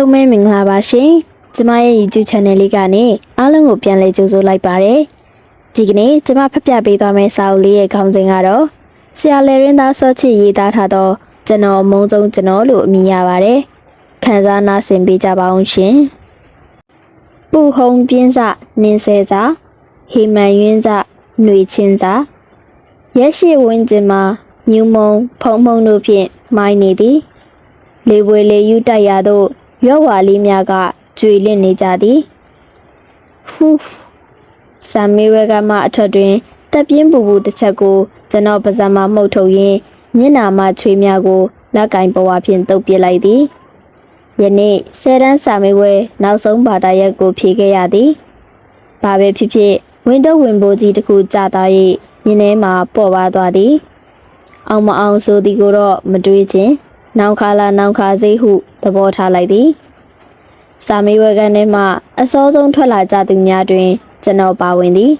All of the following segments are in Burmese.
လုံးပဲမင်္ဂလာပါရှင်ကျမရဲ့ YouTube channel လေးကနေအားလုံးကိုပြန်လည်ကြိုဆိုလိုက်ပါတယ်ဒီကနေ့ကျမဖတ်ပြပေးသွားမယ့်စာအုပ်လေးရဲ့ခေါင်းစဉ်ကတော့ဆရာလေရင်းသားစောချစ်ရေးသားထားသောကျွန်တော်အမုန်းဆုံးကျွန်တော်လို့အမည်ရပါတယ်ခန်းစားနာဆင်ပေးကြပါအောင်ရှင်ပူဟုံပြင်းစနင်းဆဲစာဟေမန်ယင်းစຫນွေချင်းစာရက်ရှိဝင်းကျင်မှာမြူမုံဖုံဖုံတို့ဖြင့်မိုင်းနေသည်လေပွေလေယူတိုက်ရသို့ ရော့ဝါလေးများကကျွေလင့်နေကြသည်ဖူးဆမ်မီဝဲကမှအထက်တွင်တက်ပြင်းပူပူတစ်ချက်ကိုကျွန်တော်ပါဇက်မှမှုတ်ထုတ်ရင်းမျက်နာမှချွေးများကိုလက်ကင်ပေါ်ဝါဖြင့်တုပ်ပစ်လိုက်သည်ယနေ့ဆယ်တန်းဆာမီဝဲနောက်ဆုံးဘာသာရပ်ကိုဖြေခဲ့ရသည်ဘာပဲဖြစ်ဖြစ်ဝင်းတော့ဝင်ပိုးကြီးတစ်ခုကြာသွား၍ညနေမှပေါ်ပါသွားသည်အောင်မအောင်ဆိုသည်ကိုတော့မတွေးခြင်းနောင်ခါလာနောင်ခါစိဟု သဘောထားလိုက်သည်စာမေးဝဲကန်ထဲမှအစောဆုံးထွက်လာကြသူများတွင် ကျွန်တော်ပါဝင်သည်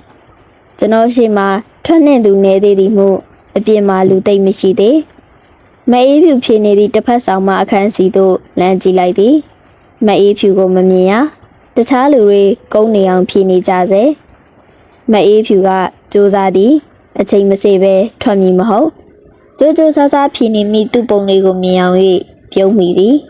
ကျွန်တော်ရှိမှထွက်နှင့်သူနေသေးသည်မှုအပြင်မှာလူသိမ့်မရှိသေးမအေးဖြူဖြေနေသည့်တစ်ဖက်ဆောင်မှအခန်းစီသို့လမ်းကြည့်လိုက်သည်မအေးဖြူကိုမမြင်ရတခြားလူတွေကုန်းနေအောင်ဖြေနေကြစေမအေးဖြူကစူးစားသည်အချိန်မစေပဲထွက်မည်မဟုတ်ကြိုးကြိုးဆားဆားဖြီနေမိသူ့ပုံလေးကိုမြင်အောင်၍ပြုံးမိသည်။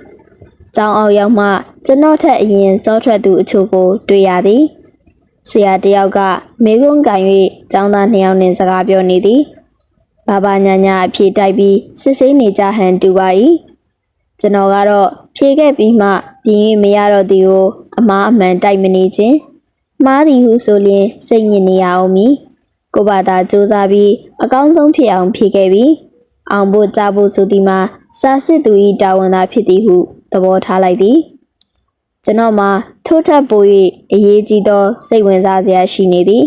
ကျောင်းအောင်ရောက်မှကျွန်တော်ထက်အရင်စောထွက်သူအချို့ကို တွေ့ရသည်။ဆရာတယောက်ကမေကွန်းကန်၍ကျောင်းသားနှစ်ယောက်နှင့်စကားပြောနေသည်။ဘာဘာညာညာအဖြေတိုက်ပြီးစစ်ဆေးနေကြဟန်တူပါ၏။ကျွန်တော်ကတော့ဖြေခဲ့ပြီးမှပြင်၍မရတော့သည်ကိုအမားအမှန်တိုက်မနေခြင်းမှားသည်ဟုဆိုလျင်စိတ်ညစ်နေရအောင်မည်။ကိုဘာသာစူးစမ်းပြီးအကောင်းဆုံးဖြစ်အောင်ဖြေခဲ့ပြီးအောင်ဖို့ကြားဖို့ဆိုသည်မှာစာစစ်သူ၏တာဝန်သာဖြစ်သည်ဟု သဘောထားလိုက်သည်ကျွန်တော်မှာထိုးထပ်ပို၍အရေးကြီးသော စိတ်ဝင်စားစရာရှိနေသည်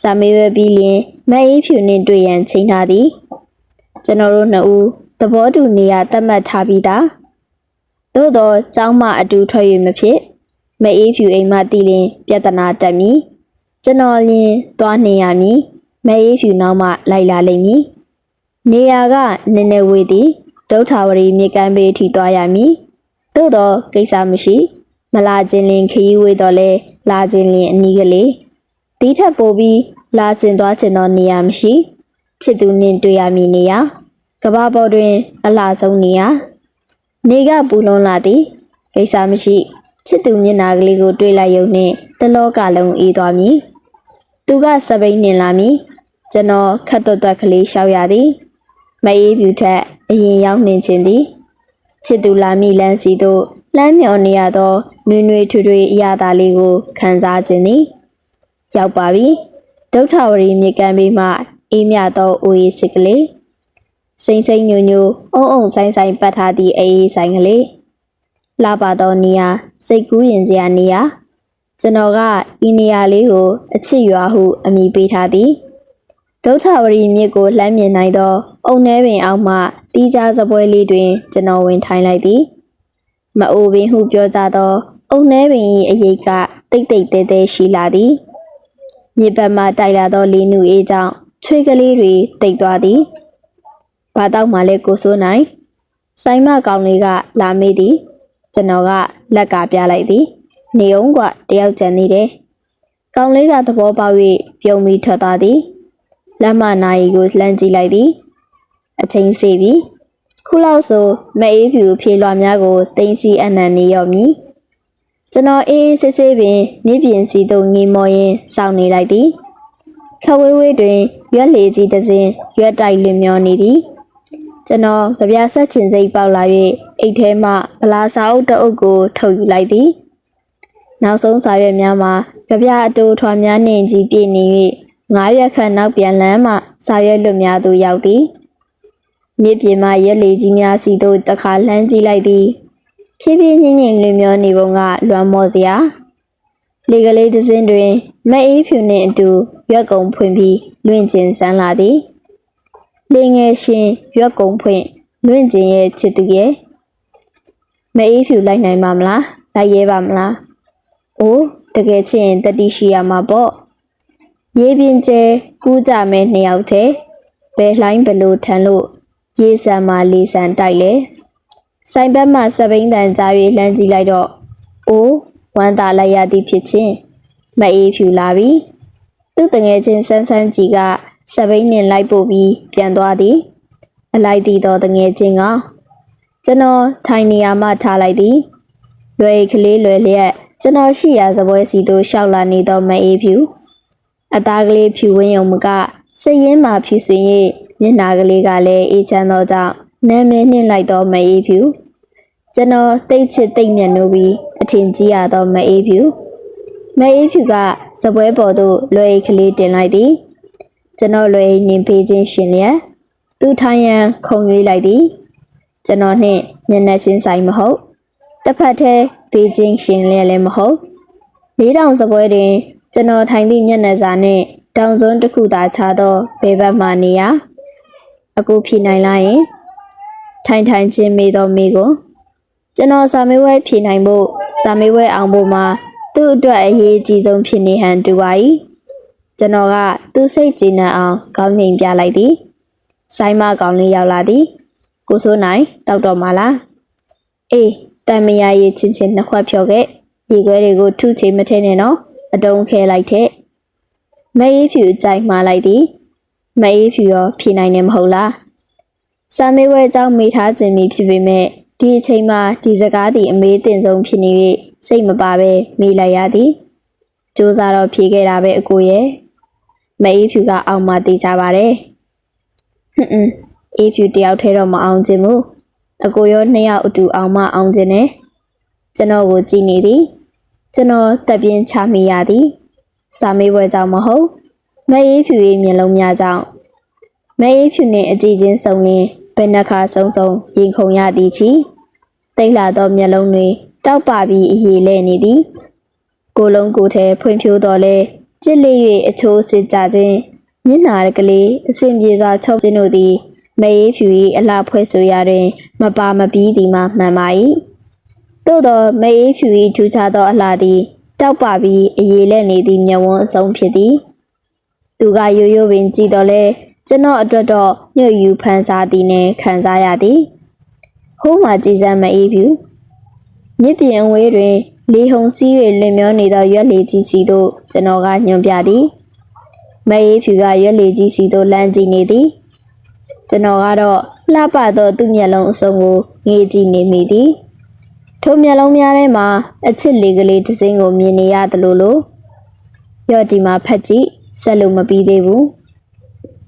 စာမေးပွဲပြီးလျင်မအေးဖြူနှင့်တွေ့ရန်ချိန်ထားသည်ကျွန်တော်တို့နှစ်ဦးသဘောတူနေရသတ်မှတ်ထားပြီးသားသို့သောကျောင်းမှအတူထွက်၍မဖြစ်မအေးဖြူအိမ်မှတည်လင် ပြဿနာတက်မည်ကျွန်တော်လျင်သွားနေရမည်မအေးဖြူနောက်မှလိုက်လာလိမ့်မည်နေရာကနည်းနည်းဝေးသည်ဒုထာဝရီမြေကမ်းဘေးထိသွားရမည် သို့တော့ကိစ္စမရှိမလာခြင်းလင်ခရီးဝေးတော့လဲလာခြင်းလင်အနီးကလေးတီးထက်ပိုပြီးလာခြင်းသွားခြင်းတော့နေရာမရှိချစ်သူနှင့်တွေ့ရမည်နေရာကဘာပေါ်တွင် အလားဆုံးနေရာနေကပူလွန်လာသည်ကိစ္စမရှိချစ်သူမျက်နာကလေးကိုတွေ့လိုက်ရုံနှင့်တလောကလုံးအေးသွားမည်သူကစပိန်နှင်လာမည်ကျွန်တော်ခတ်သွက်သွက်ကလေးရှောက်ရသည်မအေးဖြူထက်အရင်ရောက်နှင်ခြင်းသည် ချစ်သူလာမိလန်းစီသို့လမ်းမြော်နေရသောနွေနွေထွေထွေအရာသာလေးကိုခံစားခြင်းသည်ရောက်ပါပြီဒုဋ္ဌဝရီမြေကမ်းဘေးမှအေးမြသောအိုအေးစစ်ကလေးစိမ့်စိမ့်ညိုညိုအုံအုံဆိုင်ဆိုင်ပတ်ထားသည့်အေးအေးဆိုင်ကလေးလာပါသောနေရာစိတ်ကူးရင်စရာနေရာကျွန်တော်ကဤနေရာလေးကိုအချစ်ရွာဟုအမည်ပေးထားသည် ဒုဋ္ဌဝရီမြစ်ကိုလှမ်းမြင်နိုင်သောအုံနှဲပင်အောက်မှတီးခြားစပွဲလေးတွင် ကျွန်တော်ဝင်ထိုင်လိုက်သည်မအိုပင်ဟုပြောကြသောအုံနှဲပင်၏အရေးကတိတ်တိတ်တဲတဲရှိလာသည်မြစ်ဘက်မှတိုက်လာသောလေးနုအေးကြောင့်ချွေးကလေးတွေတိတ်သွားသည်ဘာတော့မှလဲကိုစိုးနိုင်ဆိုင်မကောင်လေးကလာမေးသည်ကျွန်တော်ကလက်ကပြလိုက်သည်နေအောင်ကတယောက်ကြံနေတယ်ကောင်လေးကသဘောပေါက်၍ပြုံပြီးထွက်သွားသည် လက်မနာရီကိုလှမ်းကြည့်လိုက်သည်အချိန်စေပြီခုလောက်ဆိုမအေးဖြူဖြေလွှာများကိုတင်းစီအနံနေရောမည်ကျွန်တော်အေးအေးဆေးဆေးပင်နေပြင်စီသို့ငေမော်ရင်းစောင့်နေလိုက်သည်ခဝေးဝေးတွင်ရွက်လေကြီးတစ်စင်းရွက်တိုက်လွင်မျောနေသည်ကျွန်တော်ကြပြဆက်ချင်စိတ်ပေါက်လာ၍အိတ်ထဲမှဗလာစာအုပ်တစ်အုပ်ကိုထုတ်ယူလိုက်သည် နောက်ဆုံးစာရွက်များမှာကြပြအတူထွားများနှင့်ကြီးပြည့်နေ၍ ငါးရက်ခန့်နောက်ပြန်လန်းမှစာရွက်လွတ်များသို့ရောက်သည်မြစ်ပြင်မှရက်လေကြီးများစီသို့တခါလှမ်းကြည့်လိုက်သည်ဖြည်းဖြည်းညင်ညင်လွင်မျောနေပုံကလွမ်းမောစရာလေကလေးတစ်စင်းတွင်မအေးဖြူနှင့်အတူရွက်ကုံဖွင့်ပြီးလွင့်ကျင်ဆန်းလာသည်လေငယ်ရှင်ရွက်ကုံဖွင့်လွင့်ကျင်ရဲ့ချစ်သူရဲ့မအေးဖြူလိုက်နိုင်ပါမလားလိုက်ရဲပါမလားအိုးတကယ်ချင်ရင်တတိရှိရမှာပေါ့ ရေပြင်းကျဲကူးကြမဲ့နှစ်ယောက်တည်းဘယ်လှိုင်းဘလို့ထန်လို့ရေဆန်မာလေးဆန်တိုက်လဲဆိုင်ဘက်မှစပိန်တန်ကြား၍လှမ်းကြည့်လိုက်တော့အိုးဝမ်းသာလိုက်ရသည်ဖြစ်ချင်းမအေးဖြူလာပြီသူ့တငယ်ချင်းဆန်းဆန်းကြီးကစပိန်နှင်လိုက်ပို့ပြီးပြန်သွားသည် အလိုက်သည်တော့တငယ်ချင်းကကျွန်တော်ထိုင်နေရာမှထားလိုက်သည်လွယ်ကလေးလွယ်လျက်ကျွန်တော်ရှိရာစပွဲစီသို့ရှောက်လာနေတော့မအေးဖြူ အသားကလေးဖြူဝင်းယုံမကစိတ်ရင်းမှဖြူဆွင်၍မျက်နာကလေးကလည်းအေးချမ်းသောကြောင့်နာမည်နှင့်လိုက်တော့မအေးဖြူကျွန်တော်တိတ်ချစ်တိတ်မြတ်နိုးပြီးအထင်ကြီးရတော့မအေးဖြူမအေးဖြူကစပွဲပေါ်သို့လွယ်အိတ်ကလေးတင်လိုက်သည်ကျွန်တော်လွယ်အိတ်နင်ပေးခြင်းရှင်လျက်သူထိုင်ရန်ခုံရွေးလိုက်သည်ကျွန်တော်နှင့်ညနေချင်းဆိုင်မဟုတ်တစ်ဖက်တည်းပေးခြင်းရှင်လျက်လည်းမဟုတ်လေးတောင်စပွဲတွင် ကျွန်တော်ထိုင်သည့်မျက်နှာစာနှင့်တောင်စွန်းတစ်ခုသာခြားသောဘယ်ဘက်မှနေရအခုဖြေနိုင်လိုက်ရင်ထိုင်ထိုင်ချင်းမေးတော့မေးကိုကျွန်တော်စာမေးပွဲဖြေနိုင်ဖို့စာမေးပွဲအောင်ဖို့မှာသူ့အတွက်အရေးအကြီးဆုံးဖြစ်နေဟန်တူပါ၏ကျွန်တော်ကသူ့စိတ်ကြည်နံအောင်ကောင်းငင်ပြလိုက်သည်ဆိုင်မကောင်လေးရောက်လာသည်ကိုစိုးနိုင်တောက်တော့မလားအေးတန်မယာရေးချင်းချင်းနှစ်ခွက်ဖြောခဲ့ရေခွဲတွေကိုထုချေမထဲနဲ့နော် အတုံးခဲလိုက်တဲ့မအေးဖြူကြိုက်မှားလိုက်သည်မအေးဖြူရောဖြေနိုင်တယ်မဟုတ်လားစာမေးပွဲအကြောင်းမေးထားခြင်းမီဖြစ်ပေမဲ့ဒီအချိန်မှာဒီစကားသည်အမေးတင်ဆုံးဖြစ်နေ၍စိတ်မပါပဲမေးလိုက်ရသည်စူးစားတော့ဖြေခဲ့တာပဲအကိုရဲ့မအေးဖြူကအောင်မသေးကြပါတယ်ဟွန်းအင်းအေးဖြူတယောက်တည်းတော့မအောင်ခြင်းဘူးအကိုရောနှစ်ယောက်အတူအောင်မအောင်ခြင်းနဲ့ကျွန်တော်ကိုကြည်နေသည် ကျွန်တော်တက်ပြင်းချမိရသည်စာမေးပွဲကြောင့်မဟုတ်မအေးဖြူရဲ့မျက်လုံးများကြောင့်မအေးဖြူနှင့်အကြည့်ချင်းစုံလင်းဘယ်နှခါစုံစုံရင်ခုန်ရသည်ချီတိတ်လာသောမျက်လုံးတွေတောက်ပါပြီးအရေလဲနေသည် ကိုယ်လုံးကိုယ်ထဲဖွံ့ဖြိုးတော်လဲကြစ်လေး၍အချိုးစစ်ကြခြင်းမျက်နာကလေးအစဉ်ပြေစွာချုပ်ခြင်းတို့သည်မအေးဖြူ၏အလှဖွဲ့ဆိုရာတွင် မပါမပြီးသည်မှာမှန်ပါ၏ သို့သောမအေးဖြူ၏ထူးခြားသောအလှသည်တောက်ပါပြီးအရေလဲနေသည့်မျက်ဝန်းအစုံဖြစ်သည်သူကရိုးရိုးပင်ကြည်တော်လဲကျွန်တော်အတွက်တော့ညှို့ယူဖန်စားသည်နဲ့ခံစားရသည်ဟိုးမှကြည်စမ်းမအေးဖြူမြစ်ပြင်အဝေးတွင်လေဟုန်စီး၍လွင်မျောနေသောရွက်လေကြီးစီသို့ကျွန်တော်ကညွှန်ပြသည်မအေးဖြူကရွက်လေကြီးစီသို့လမ်းကြည့်နေသည်ကျွန်တော်ကတော့လှပသောသူ့မျက်လုံးအစုံကိုငေးကြည့်နေမိသည် ထိုမျက်လုံးများထဲမှာအချစ်လေးကလေးတစ်စင်းကိုမြင်နေရသလိုလိုရော့ဒီမှာဖတ်ကြည့်ဆက်လို့မပြီးသေးဘူး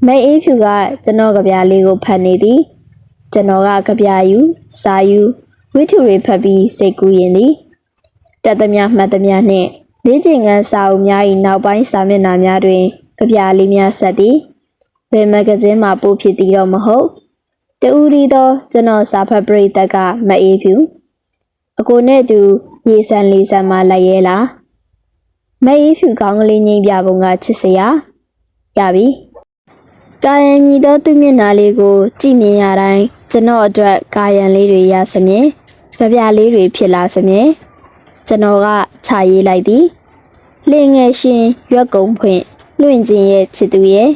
မိတ်အေးဖြူကကျွန်တော်ကြပြားလေးကိုဖတ်နေသည်ကျွန်တော်ကကြပြားယူစာယူဝိထုတွေဖတ်ပြီးစိတ်ကူးရင်သည်တက်သမျှမှတ်သမျှနှင့်လေးချိန်ငန်းစာအုပ်များ၏နောက်ပိုင်းစာမျက်နှာများတွင်ကြပြားလေးများဆက်သည်ဘယ်မဂ္ဂဇင်းမှပို့ဖြစ်သည်တော့မဟုတ်တူရီသောကျွန်တော်စာဖတ်ပရိသတ်ကမအေးဖြူ အကိုနဲ့တူရေဆန်လေးဆန်မှလိုက်ရဲလားမအေးဖြူကောင်းကလေးငိမ့်ပြပုံကချစ်စရာရပြီကာယံညီသောသူမျက်နှာလေးကို ကြည့်မြင်ရတိုင်းကျွန်တော်အတွက်ကာယံလေးတွေရစမြဲကြပြလေးတွေဖြစ်လာစမြဲကျွန်တော်ကခြာရေးလိုက်သည်လင်းငယ်ရှင်ရွက်ကုံဖွင့်လွင့်ခြင်းရဲ့ချစ်သူရဲ့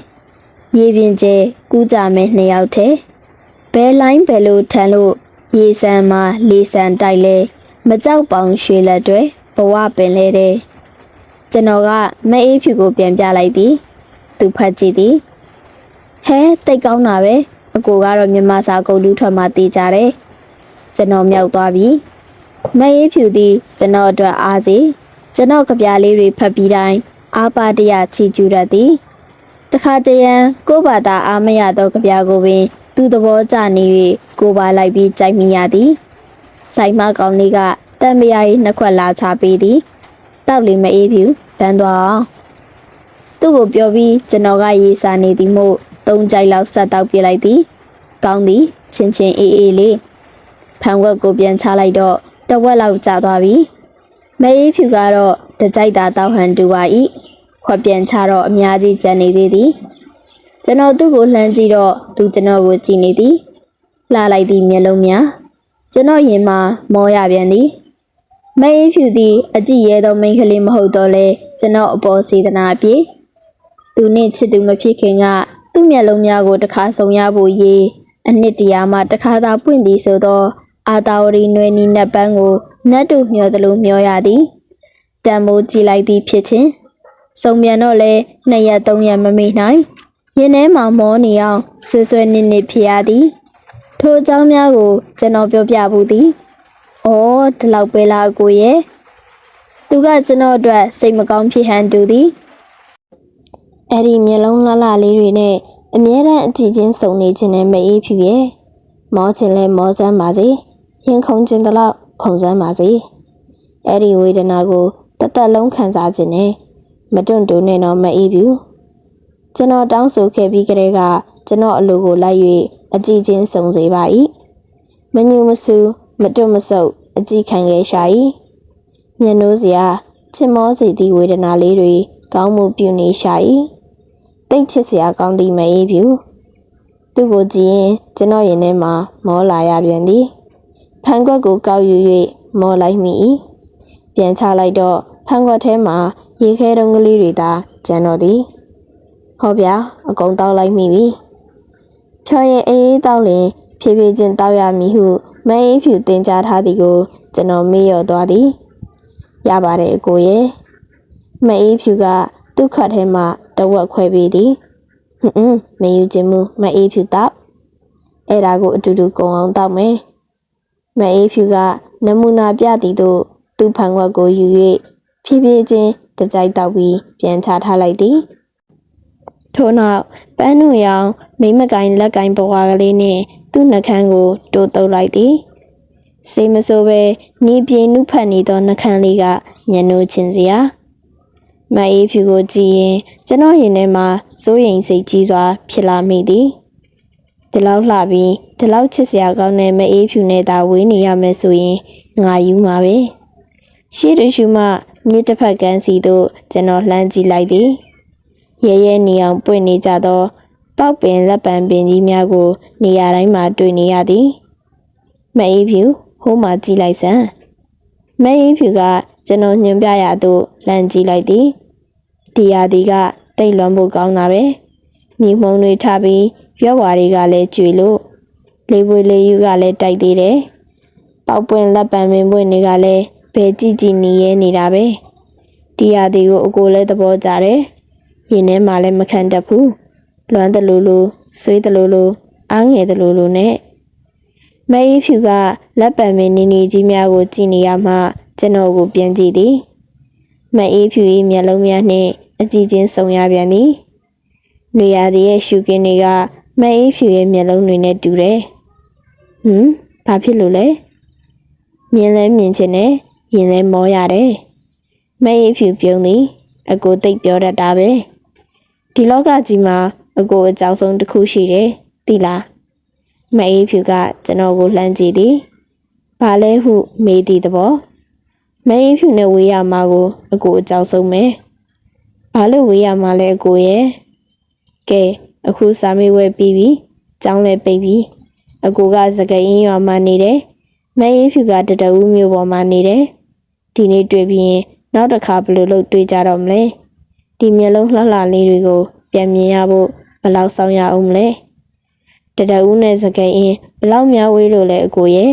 ရေပြင်ကျဲကူးကြမယ်နှစ်ယောက်တည်းဘဲလိုင်းဘယ်လိုထန်လို့ ရေဆန်မှာလေဆန်တိုက်လဲမကြောက်ပေါင်ရွှေလက်တွေဘဝပင်လဲတဲ့ကျွန်တော်ကမအေးဖြူကိုပြန်ပြလိုက်သည်သူဖတ်ကြည့်သည်ဟဲတိတ်ကောင်းတာပဲအကိုကတော့မြန်မာစာကုန်လူးထွက်မှတည်ကြတယ်ကျွန်တော်မြောက်သွားပြီမအေးဖြူသည်ကျွန်တော်အတွက်အားစီကျွန်တော်ကြပြားလေးတွေဖတ်ပြီးတိုင်းအာပါတရချီကျူတတ်သည်တခါတရံကိုယ့်ဘာသာအားမရသောကြပြားကိုပင် သူ့သဘောကျနေ၍ကိုယ်ပါလိုက်ပြီးကြိုက်မိရသည်ဆိုင်မကောင်လေးကတံမယာ၏နှစ်ခွက်လာချပေးသည်တောက်လီမအေးဖြူတန်းသွားအောင်သူ့ကိုပြောပြီးကျွန်တော်ကရေးစားနေသည်မို့သုံးကြိုက်လောက်ဆက်တောက်ပြလိုက်သည်ကောင်းသည်ချင်းချင်းအေးအေးလေးဖန်ဝက်ကိုပြန်ချလိုက်တော့တဝက်လောက်ကြာသွားပြီမအေးဖြူကတော့တကြိုက်သာတောက်ဟန်တူပါ၏ခွက်ပြန်ချတော့အများကြီးကြံနေသေးသည် ကျွန်တော်သူ့ကိုလှမ်းကြည့်တော့သူကျွန်တော်ကိုကြည့်နေသည်လှလိုက်သည့်မျက်လုံးများကျွန်တော်ရင်မှာမောရပြန်သည်မအေးဖြူသည်အကြည့်ရဲသောမိန်းကလေးမဟုတ်တော့လဲကျွန်တော်အပေါ်စေတနာပြေသူနှင့်ချစ်သူမဖြစ်ခင်ကသူ့မျက်လုံးများကိုတစ်ခါဆုံရဖို့ရေးအနှစ်တရာမှတစ်ခါသာပွင့်သည်ဆိုတော့အာတာဝရီနွယ်နီနတ်ပန်းကိုနတ်တို့မျောသလိုမျောရသည်တံမိုးကြည်လိုက်သည်ဖြစ်ခြင်းစုံပြန်တော့လဲနှစ်ရက်သုံးရက်မမေ့နိုင် ရင်ထဲမှာမောနေအောင်ဆွဆွဲနစ်နစ်ဖြစ်ရသည်ထိုအကြောင်းများကို ကျွန်တော်ပြောပြဘူးသည်။အော်ဒီလောက်ပဲလားအကိုရဲ့။သူကကျွန်တော်အတွက်စိတ်မကောင်းဖြစ်ဟန်တူသည်။အဲ့ဒီမျက်လုံးလှလှလေးတွေနဲ့အမြဲတမ်းအကြည့်ချင်းစုံနေခြင်းနဲ့မအေးဖြူရဲ့။မောချင်လဲမောစမ်းပါစေ။ရင်ခုန်ခြင်းတလောက်ခုန်စမ်းပါစေ။အဲ့ဒီဝေဒနာကိုတသက်လုံးခံစားခြင်းနဲ့မတွန့်တူနဲ့တော့မအေးဘူး။ ကျွန်တော်တောင်းဆိုခဲ့ပြီးကတည်းကကျွန်တော်အလိုကိုလိုက်၍အကြည့်ချင်းစုံစေပါ၏မညူမဆူမတွတ်မဆုပ်အကြည့်ခံခဲ့ရှာ၏မျက်နှိုးစရာချစ်မောစီသည့်ဝေဒနာလေးတွေကောင်းမှုပြုနေရှာ၏တိတ်ချစ်စရာကောင်းသည်မအေးဖြူသူကိုကြည့်ရင်ကျွန်တော်ရင်ထဲမှာမောလာရပြန်သည်ဖန်ခွက်ကိုကောက်ယူ၍မောလိုက်မိ၏ပြန်ချလိုက်တော့ဖန်ခွက်ထဲမှာရေခဲတုံးကလေးတွေသာကျန်တော့သည် ဟောဗျာအကုန်တောက်လိုက်မိပြီဖြောရင်အေးအေးတောက်လင်ဖြည်းဖြည်းချင်းတောက်ရမည်ဟုမအေးဖြူတင်ကြားထားသည်ကို ကျွန်တော်မေ့လျော့သွားသည်ရပါတယ်အကိုရဲ့မအေးဖြူကသူ့ခတ်ထဲမှတဝက်ခွဲပေးသည်ဟွန်းဟွန်းမယူခြင်းမူမအေးဖြူတောက်အဲ့ဒါကိုအတူတူကုံအောင်တောက်မယ်မအေးဖြူကနမူနာပြသည်တို့သူ့ဖန်ခွက်ကိုယူ၍ဖြည်းဖြည်းချင်းတကြိုက်တောက်ပြီးပြန်ချထားလိုက်သည် ထို့နောက်ပန်းနုရောင်မိမကိုင်လက်ကင်ဘဝကလေးနှင့်သူ့နှကန်းကိုတိုးတုပ်လိုက်သည်စိတ်မဆိုးပဲညီပြေနုဖတ်နေသောနှကန်းလေးကညံ့နိုးခြင်းစရာမအေးဖြူကိုကြည့်ရင်ကျွန်တော်ရင်ထဲမှာစိုးရိမ်စိတ်ကြီးစွာ ဖြစ်လာမိသည်ဒီလောက်လှပြီးဒီလောက်ချစ်စရာကောင်းတဲ့မအေးဖြူနဲ့သာဝေးနေရမယ်ဆိုရင်ငါယူမှာပဲရှေ့တရှူမှမြစ်တစ်ဖက်ကန်းစီသို့ကျွန်တော်လှမ်းကြည့်လိုက်သည် ရဲရဲနေအောင်ပွင့်နေကြသော ပေါက်ပင်လက်ပံပင်ကြီးများကို နေရာတိုင်းမှာတွေ့နေရသည်မအေးဖြူဟိုးမှကြည့်လိုက်စမ်းမအေးဖြူကကျွန်တော်ညွှန်ပြရာသို့လမ်းကြည့်လိုက်သည်ဒီယာဒီကတိတ်လွန်ဖို့ကောင်းတာပဲညီမုံတွေထပြီးရွက်ဝါတွေကလည်းကျွေလို့လေးပွေလေးယူကလည်းတိုက်သေးတယ်ပေါက်ပွင့်လက်ပံပင်ပွင့်တွေကလည်းဘဲကြည့်ကြည့်နေရဲနေတာပဲဒီယာဒီကိုအကိုလည်းသဘောကျတယ် ရင်ထဲမှာလည်းမခံတတ်ဘူးလွမ်းတလူလူဆွေးတလူလူအားငယ်တလူလူနဲ့မအေးဖြူကလက်ပံမင်းနီနီကြီးများကိုကြည့်နေရမှကျွန်တော်ကိုပြန်ကြည့်သည်မအေးဖြူ၏မျက်လုံးများနှင့်အကြည့်ချင်းဆုံရပြန်သည်နေရသည်ရဲ့ရှုကင်းတွေကမအေးဖြူရဲ့မျက်လုံးတွေနဲ့တူတယ်ဟမ်ဘာဖြစ်လို့လဲမြင်လဲမြင်ချင်တယ်ရင်လဲမောရတယ်မအေးဖြူပြုံးသည်အကိုသိပ်ပြောတတ်တာပဲ ဒီလောကကြီးမှာအကိုအကြောက်ဆုံးတစ်ခုရှိတယ်သိလားမအေးဖြူကကျွန်တော်ကိုလှမ်းကြည့်သည်ဘာလဲဟုမေးသည်တဘောမအေးဖြူနဲ့ဝေးရမှာကိုအကိုအကြောက်ဆုံးပဲဘာလို့ဝေးရမှာလဲအကိုရဲ့ကဲအခုစာမေးဝဲပြီးပြီကျောင်းလည်းပိတ်ပြီအကိုကစကရင်ရွာမှာနေတယ်မအေးဖြူကတတအူးမျိုးပေါ်မှာနေတယ်ဒီနေ့တွေ့ပြီးရင်နောက်တစ်ခါဘယ်လိုလုပ်တွေ့ကြတော့မလဲ ဒီမျက်လုံးလှလှလေးတွေကိုပြန်မြင်ရဖို့ဘယ်လောက်ဆောင်ရအောင်မလဲတတဦးနဲ့စကဲအင်းဘယ်လောက်များဝေးလို့လဲအကိုရဲ့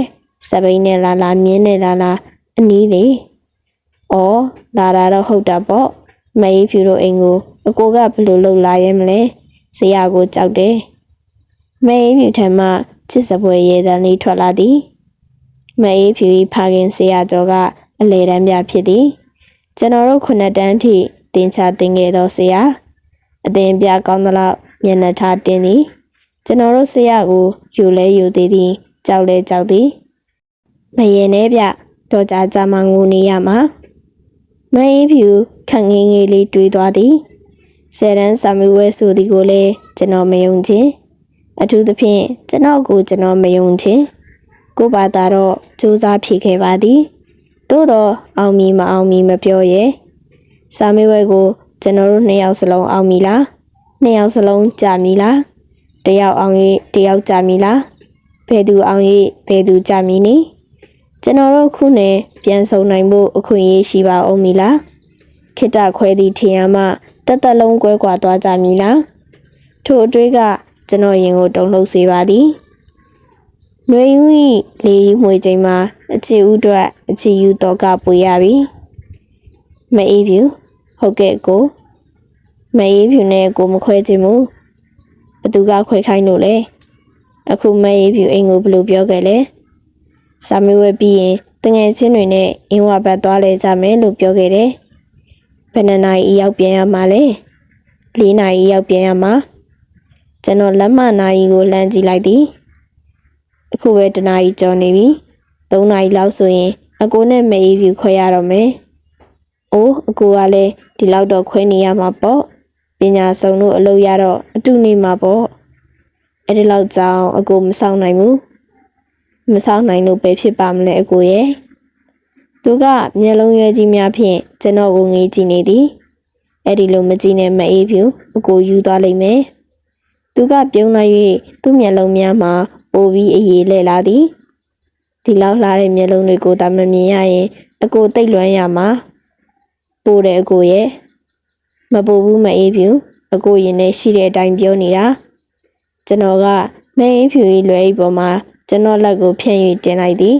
စပိန်နဲ့လာလာမြင်းနဲ့လာလာအနီးလေဩလာတာတော့ဟုတ်တာပေါ့မအေးဖြူတို့အိမ်ကိုအကိုကဘယ်လိုလုပ်လာရဲမလဲဆရာကိုကြောက်တယ်မအေးဖြူထံမှချစ်စပွဲရဲတန်းလေးထွက်လာသည်မအေးဖြူ၏ဖခင်ဆရာကျော်ကအလေတန်းပြဖြစ်သည်ကျွန်တော်တို့ခုနှစ်တန်းထိ တင်ချတင်ခဲ့သောဆရာအသင်ပြကောင်းသလောက်မျက်နှာထားတင်သည်ကျွန်တော်တို့ဆရာကိုယူလဲယူသေးသည်ကြောက်လဲကြောက်သည်မရေနဲ့ဗျတော့ကြကြမှငိုနေရမှာမအေးဖြူခန့်ငင်းငယ်လေးတွေးသွားသည်ဆယ်တန်းစာမေးဝဲဆိုသည်ကိုလည်းကျွန်တော်မယုံခြင်းအထူးသဖြင့်ကျွန်တော်ကိုကျွန်တော်မယုံခြင်းကိုယ့်ဘာသာတော့စူးစမ်းဖြေခဲ့ပါသည်သို့တော့အောင်မီမအောင်မီမပြောရဲ့ စာမေးပွဲကိုကျွန်တော်တို့နှစ်ယောက်စလုံးအောင်မီလားနှစ်ယောက်စလုံးကြာမီလားတယောက်အောင်၍တယောက်ကြာမီလားဘယ်သူအောင်၍ဘယ်သူကြာမီနေကျွန်တော်တို့ခုနဲ့ပြန်ဆုံနိုင်ဖို့အခွင့်အရေးရှိပါအောင်မီလားခိတ္တခွဲသည့်ထင်ရမှတက်တက်လုံးကွဲကွာသွားကြမီလားထို့အတွေ့ကကျွန်တော်ရင်ကိုတုံ့လှုပ်စေပါသည်ຫນွေဦးဤလေဤမှွေချိန်မှာအချီဦးအတွက်အချီယူတော့ကပွေရပြီ မအေးဖြူဟုတ်ကဲ့ကိုမအေးဖြူနဲ့ကိုမခွဲခြင်းမူဘသူကခွဲခိုင်းလို့လဲအခုမအေးဖြူအိမ်ကိုဘယ်လိုပြောခဲ့လဲစာမေးဝဲပြီးရင်တငယ်ချင်းတွေနဲ့အင်းဝဘတ်သွားလဲကြမယ်လို့ပြောခဲ့တယ်ဘယ်နှစ်နာရီရောက်ပြန်ရမှာလဲ၄နာရီရောက်ပြန်ရမှာကျွန်တော်လက်မနာရီကိုလှမ်းကြည့်လိုက်သည်အခုပဲတနားကြီးကြော်နေပြီ၃နာရီလောက်ဆိုရင်အကိုနဲ့မေးဖြူခွဲရတော့မယ်။ အိုးအကိုကလည်းဒီလောက်တော့ခွဲနေရမှာပေါ့။ပညာစုံတို့အလုပ်ရတော့အတူနေမှာပေါ့။အဲ့ဒီလောက်ကြောင်အကိုမဆောင်နိုင်ဘူး။မဆောင်နိုင်လို့ပဲဖြစ်ပါမလဲအကိုရဲ့။သူကမျက်လုံးရွယ်ကြီးများဖြင့်ကျွန်တော်ကိုငေးကြည့်နေသည်။အဲ့ဒီလိုမကြည့်နဲ့မအေးဖြူအကိုယူသွားလိမ့်မယ်။သူကပြုံးလိုက်၍သူ့မျက်လုံးများမှာပိုပြီးအေးအေးလဲလာသည်ဒီလောက်လှတဲ့မျက်လုံးတွေကိုသာမမြင်ရရင်အကိုတိတ်လွမ်းရမှာ ပိုတယ်အကိုရဲ့မပိုဘူးမအေးဖြူအကိုရင်ထဲရှိတဲ့အတိုင်းပြောနေတာကျွန်တော်ကမအေးဖြူ၏လွယ်ဤပေါ်မှာကျွန်တော်လက်ကိုဖြန့်၍တင်လိုက်သည်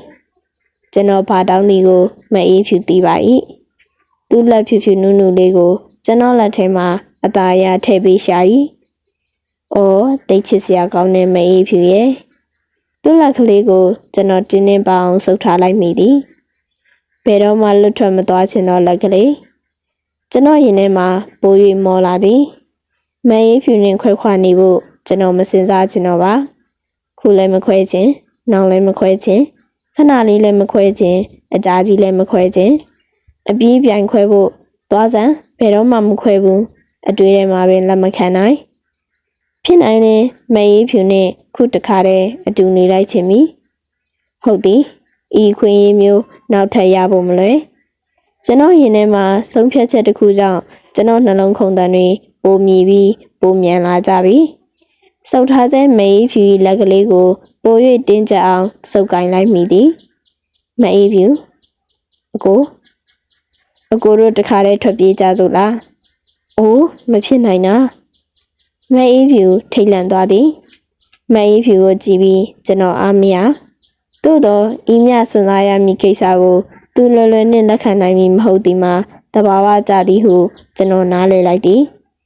ကျွန်တော်ဘာတောင်းသည်ကိုမအေးဖြူသိပါ၏သူ့လက်ဖြူဖြူနူးနူးလေးကို ကျွန်တော်လက်ထဲမှာအသားအရထည့်ပေးရှာ၏။အော်တိတ်ချစ်စရာကောင်းတဲ့မအေးဖြူရဲ့သူ့လက်ကလေးကို ကျွန်တော်တင်းတင်းပအောင်ဆုပ်ထားလိုက်မိသည်။ဘယ်တော့မှလွတ်ထွက်မသွားချင်တော့လက်ကလေး ကျွန်တော်ရင်ထဲမှာပိုး၍မောလာသည်။မအေးဖြူနှင့်ခွဲခွာနေဖို့ကျွန်တော်မစင်စားချင်တော့ပါ။ခုလည်းမခွဲခြင်း၊နောက်လည်းမခွဲခြင်းခဏလေးလည်းမခွဲခြင်းအကြာကြီးလည်းမခွဲခြင်းအပြေးပြိုင်ခွဲဖို့သွားစမ်းဘယ်တော့မှမခွဲဘူးအတွေ့ထဲမှာပင်လက်မခံနိုင်ဖြစ်နိုင်တယ်မအေးဖြူနဲ့ခုတခါတည်းအတူနေလိုက်ခြင်းမီဟုတ်သည်ဤခွင့်ရေးမျိုးနောက်ထပ်ရဖို့မလွယ် ကျွန်တော်ရင်ထဲမှာဆုံးဖြတ်ချက်တစ်ခုကြောင့်ကျွန်တော်နှလုံးခုန်တန်တွေပိုမြည်ပြီးပိုမြန်လာကြပြီစုပ်ထားတဲ့မေးဖြူ၏လက်ကလေးကိုပို၍တင်းကျပ်အောင်စုပ်ကင်လိုက်မိသည်မအေးဖြူအကိုအကိုတို့တခါတည်းထွက်ပြေးကြစို့လား။အိုးမဖြစ်နိုင်တာ။မအေးဖြူထိတ်လန့်သွားသည်။မအေးဖြူကိုကြည့်ပြီးကျွန်တော်အားမရ။သို့တော့ဤမြစွန်စားရမည့်ကိစ္စကို သူလွယ်လွယ်နှင့်လက်ခံနိုင်မည်မဟုတ်သည်မှာတဘာဝကြသည်ဟုကျွန်တော်နားလည်လိုက်သည်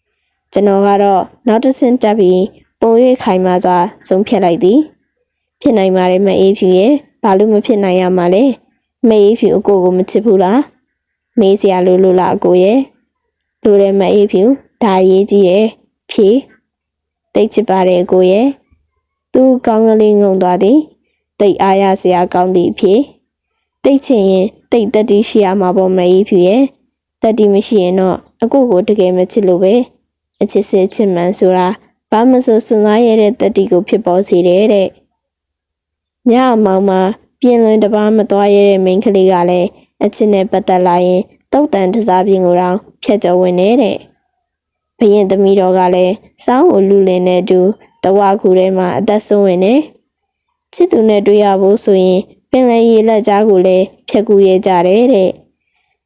။ကျွန်တော်ကတော့နောက်တစ်ဆင့်တက်ပြီးပုံ၍ခိုင်မာစွာဆုံးဖြတ်လိုက်သည်။ဖြစ်နိုင်ပါတယ်မအေးဖြူရဲ့ဘာလို့မဖြစ်နိုင်ရမှာလဲ။မအေးဖြူအကိုကိုမချစ်ဘူးလား။မေးစရာလိုလို့လားအကိုရဲ့လိုတယ်မအေးဖြူဒါအရေးကြီးတယ်ဖြေတိတ်ချစ်ပါတယ်အကိုရဲ့သူကောင်းကလေးငုံသွားသည်တိတ်အားရစရာကောင်းသည်ဖြေတိတ်ချင်ရင် တိတ်တက်တီရှိရမှာပေါ့မအေးဖြူရဲ့တက်တီမရှိရင်တော့အကိုကိုတကယ်မချစ်လို့ပဲအချစ်စစ်ချစ်မှန်ဆိုတာဘာမဆိုစွန်စားရတဲ့တက်တီကိုဖြစ်ပေါ်စေတယ်တဲ့ညအမောင်မှာပြင်းလွင်တပားမသွားရတဲ့မိန်းကလေးကလည်းအချစ်နဲ့ပတ်သက်လာရင်တုတ်တန်တစားပြင်းကိုတောင်ဖြတ်ကျော်ဝင်နေတဲ့ဘရင်သမီးတော်ကလည်းစောင်းကိုလူလင်နဲ့အတူတဝါကူထဲမှာအသက်ဆုံးဝင်နေချစ်သူနဲ့တွေ့ရဖို့ဆိုရင်ပင်လယ်ရေလက်ကြားကိုလည်း ဖြတ်ကူရဲကြတယ်တဲ့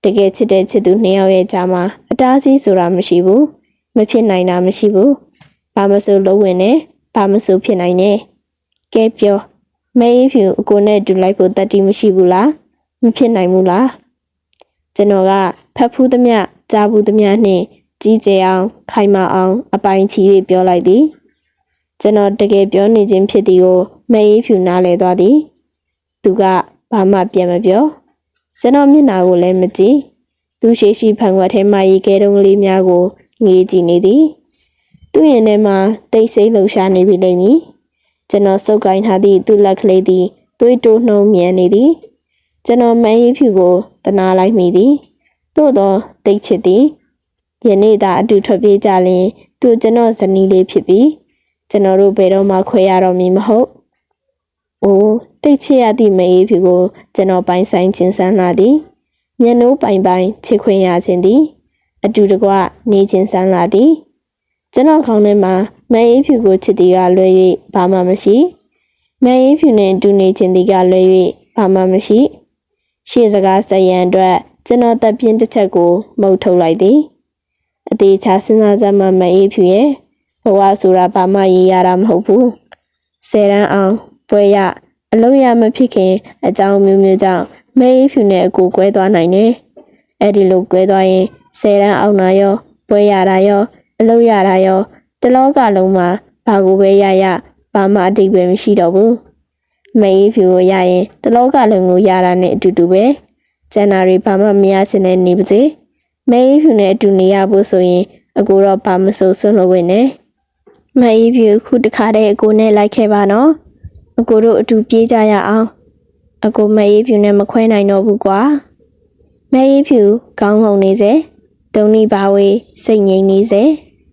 တကယ်ချစ်တဲ့ချစ်သူနှစ်ယောက်ရဲ့ကြားမှာအတားအဆီးဆိုတာမရှိဘူးမဖြစ်နိုင်တာမရှိဘူးဘာမဆိုလုံးဝင်နေဘာမဆိုဖြစ်နိုင်နေကဲပြောမေးဖြူအကိုနဲ့တူလိုက်ဖို့တတ်တီမရှိဘူးလားမဖြစ်နိုင်ဘူးလားကျွန်တော်ကဖတ်ဖူးသမျှကြားဘူးသမျှနှင့်ကြီးကျယ်အောင်ခိုင်မာအောင်အပိုင်ချီ၍ပြောလိုက်သည်ကျွန်တော်တကယ်ပြောနေခြင်းဖြစ်သည်ကိုမအေးဖြူနားလဲသွားသည်သူက ဘာမှပြန်မပြောကျွန်တော်မျက်နှာကိုလည်းမကြည့်သူရှိရှိဖန်ခွက်ထဲမှရေခဲတုံးကလေးများကိုငေးကြည့်နေသည်သူ့ရင်ထဲမှာတိတ်ဆိတ်လှုပ်ရှားနေပြီလိမ့်မည်ကျွန်တော်စုပ်ကိုင်းထားသည့်သူ့လက်ကလေးသည်သွေးတိုးနှုံမြန်နေသည်ကျွန်တော်မန်ရီဖြူကိုတနာလိုက်မိသည်သို့တော့တိတ်ချစ်သည်ယနေ့သာအတူထွက်ပြေးကြလင်သူကျွန်တော်ဇနီးလေးဖြစ်ပြီးကျွန်တော်တို့ဘယ်တော့မှခွဲရတော့မည်မဟုတ်။အိုး တိတ်ချစ်ရသည့်မအေးဖြူကိုကျွန်တော်ပိုင်ဆိုင်ခြင်းစမ်းလာသည်မျက်နှိုးပိုင်ပိုင်ချစ်ခွင့်ရခြင်းသည် အတူတကွနေခြင်းစမ်းလာသည်ကျွန်တော်ခေါင်းထဲမှာမအေးဖြူကိုချစ်သည်ကလွယ်၍ဘာမှမရှိမအေးဖြူနှင့်အတူနေခြင်းသည်ကလွယ်၍ဘာမှမရှိ ရှေ့စကားဆက်ရန်အတွက်ကျွန်တော်တပ်ပြင်းတစ်ချက်ကိုမှုတ်ထုတ်လိုက်သည်အသေးချာစဉ်းစားစမ်းမှမအေးဖြူရဲ့ဘဝဆိုတာဘာမှရေးရတာမဟုတ်ဘူးဆယ်တန်းအောင်ပွဲရ အလုံးရမဖြစ်ခင်အကြောင်းမျိုးမျိုးကြောင့်မဲအေးဖြူနဲ့အကိုကွဲသွားနိုင်တယ်။အဲ့ဒီလိုကွဲသွားရင်ဆယ်တန်းအောင်နာရောပွဲရတာရော အလုံးရတာရောတလောကလုံးမှာဘာကိုပဲရရဘာမှအတိတ်ပဲမရှိတော့ဘူး။မဲအေးဖြူကိုရရင်တလောကလုံးကိုရတာနဲ့အတူတူပဲ။ကျန်တာတွေဘာမှမရစင်တဲ့နေပါစေ။မဲအေးဖြူနဲ့အတူနေရဖို့ဆိုရင်အကိုတော့ဘာမဆိုဆွလို့ဝင်နေ။မဲအေးဖြူခုတခါတည်းအကိုနဲ့လိုက်ခဲ့ပါနော်။ အကိုတို့အတူပြေးကြရအောင်။အကိုမဲအေးဖြူနဲ့မခွဲနိုင်တော့ဘူးကွာ။မဲအေးဖြူခေါင်းငုံနေစေ။ဒုံနီပါဝေးစိတ်ငြိမ်နေစေ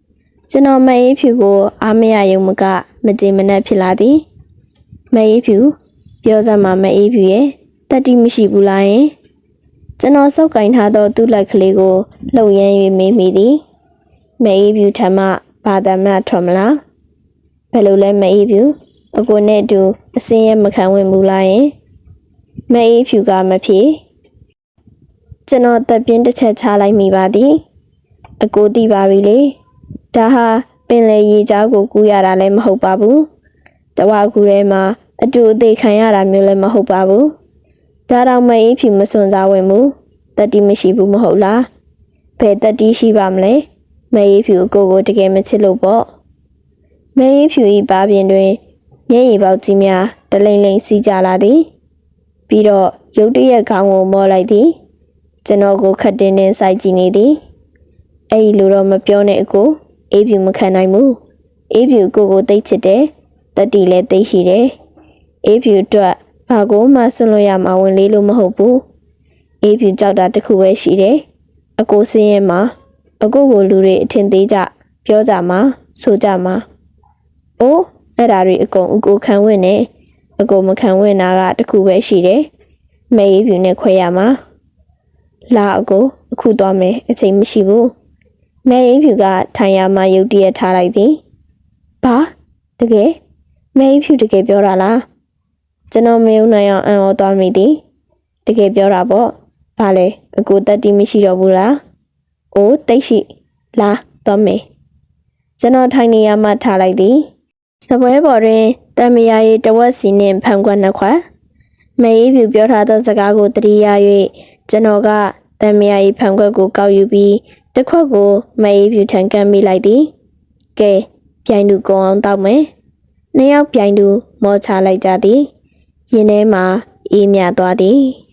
။ကျွန်တော်မဲအေးဖြူကိုအားမရယုံမကမကြေမနက်ဖြစ်လာသည်။မဲအေးဖြူပြောစမ်းမှာမဲအေးဖြူရဲ့တက်တိမရှိဘူးလားယင်။ကျွန်တော်စောက်ကင်ထားသောသူ့လက်ကလေးကိုလှုပ်ရမ်း၍မေးမိသည်။မဲအေးဖြူထမဘာသာမထွက်မလား။ဘယ်လိုလဲမဲအေးဖြူ အကိုနဲ့အတူအစင်းရမခံဝင်ဘူးလားယင်။မဲအေးဖြူကမဖြေကျွန်တော်တက်ပြင်းတစ်ချက်ချလိုက်မိပါသည်။အကိုသိပါပြီလေ။ဒါဟာပင်လေရေကြားကိုကူးရတာလည်းမဟုတ်ပါဘူး။တဝါကူထဲမှာအတူအသေးခံရတာမျိုးလည်းမဟုတ်ပါဘူး။ဒါတော့မအေးဖြူမစွန်စားဝင်ဘူး။တက်တီမရှိဘူးမဟုတ်လား။ဘယ်တက်တီရှိပါမလဲ။မအေးဖြူအကိုကိုတကယ်မချစ်လို့ပေါ့။မအေးဖြူဤပါပြင်တွင် မျက်ရည်ပေါက်ကြီးများတလိမ့်လိမ့်စီးကြလာသည်။ပြီးတော့ရုတ်တရက်ခေါင်းကိုမောလိုက်သည်။ကျွန်တော်ကိုခတ်တင်းတင်းစိုက်ကြည့်နေသည်။အဲ့ဒီလိုတော့မပြောနဲ့အကိုအေးဖြူမခံနိုင်ဘူး။အေးဖြူကိုကိုတိတ်ချစ်တယ်။တက်တီလည်းတိတ်ရှိတယ်။အေးဖြူအတွက်ဘာကိုမှဆွလို့ရမှာဝင်လေးလို့မဟုတ်ဘူး။အေးဖြူကြောက်တာတစ်ခုပဲရှိတယ်။အကိုစင်းရဲမှာအကိုကိုလူတွေအထင်သေးကြပြောကြမှာဆိုကြမှာ။အိုး အဲ့ဒါတွေအကုန်အကိုခံဝင်နေအကိုမခံဝင်တာကတစ်ခုပဲရှိတယ်။မေးဖြူနဲ့ခွဲရမှာ။လာအကိုအခုသွားမယ်အချိန်မရှိဘူး။မေးဖြူကထိုင်ရမှာရုတ်တရက်ထားလိုက်သည်။ဘာတကယ်မေးဖြူတကယ်ပြောတာလား။ကျွန်တော်မယုံနိုင်အောင်အံ့ဩသွားမိသည်။တကယ်ပြောတာပေါ့။ဘာလဲအကိုတက်တီမရှိတော့ဘူးလား။အိုးတိတ်ရှိလာသွားမယ်။ကျွန်တော်ထိုင်နေရမှထားလိုက်သည်။ စပွဲပေါ်တွင်တံမယာရီတဝက်စီနှင့်ဖန်ခွက်နှစ်ခွက်မေးဖြူပြောထားသောစကားကိုတတိယ၍ကျွန်တော်ကတံမယာရီဖန်ခွက်ကိုကောက်ယူပြီးတစ်ခွက်ကိုမေးဖြူထံကမ်းမိလိုက်သည်။ကဲပြိုင်သူကုံအောင်တောက်မယ်။နှစ်ယောက်ပြိုင်သူမောချလိုက်ကြသည်။ရင်ထဲမှာအေးမြသွားသည်။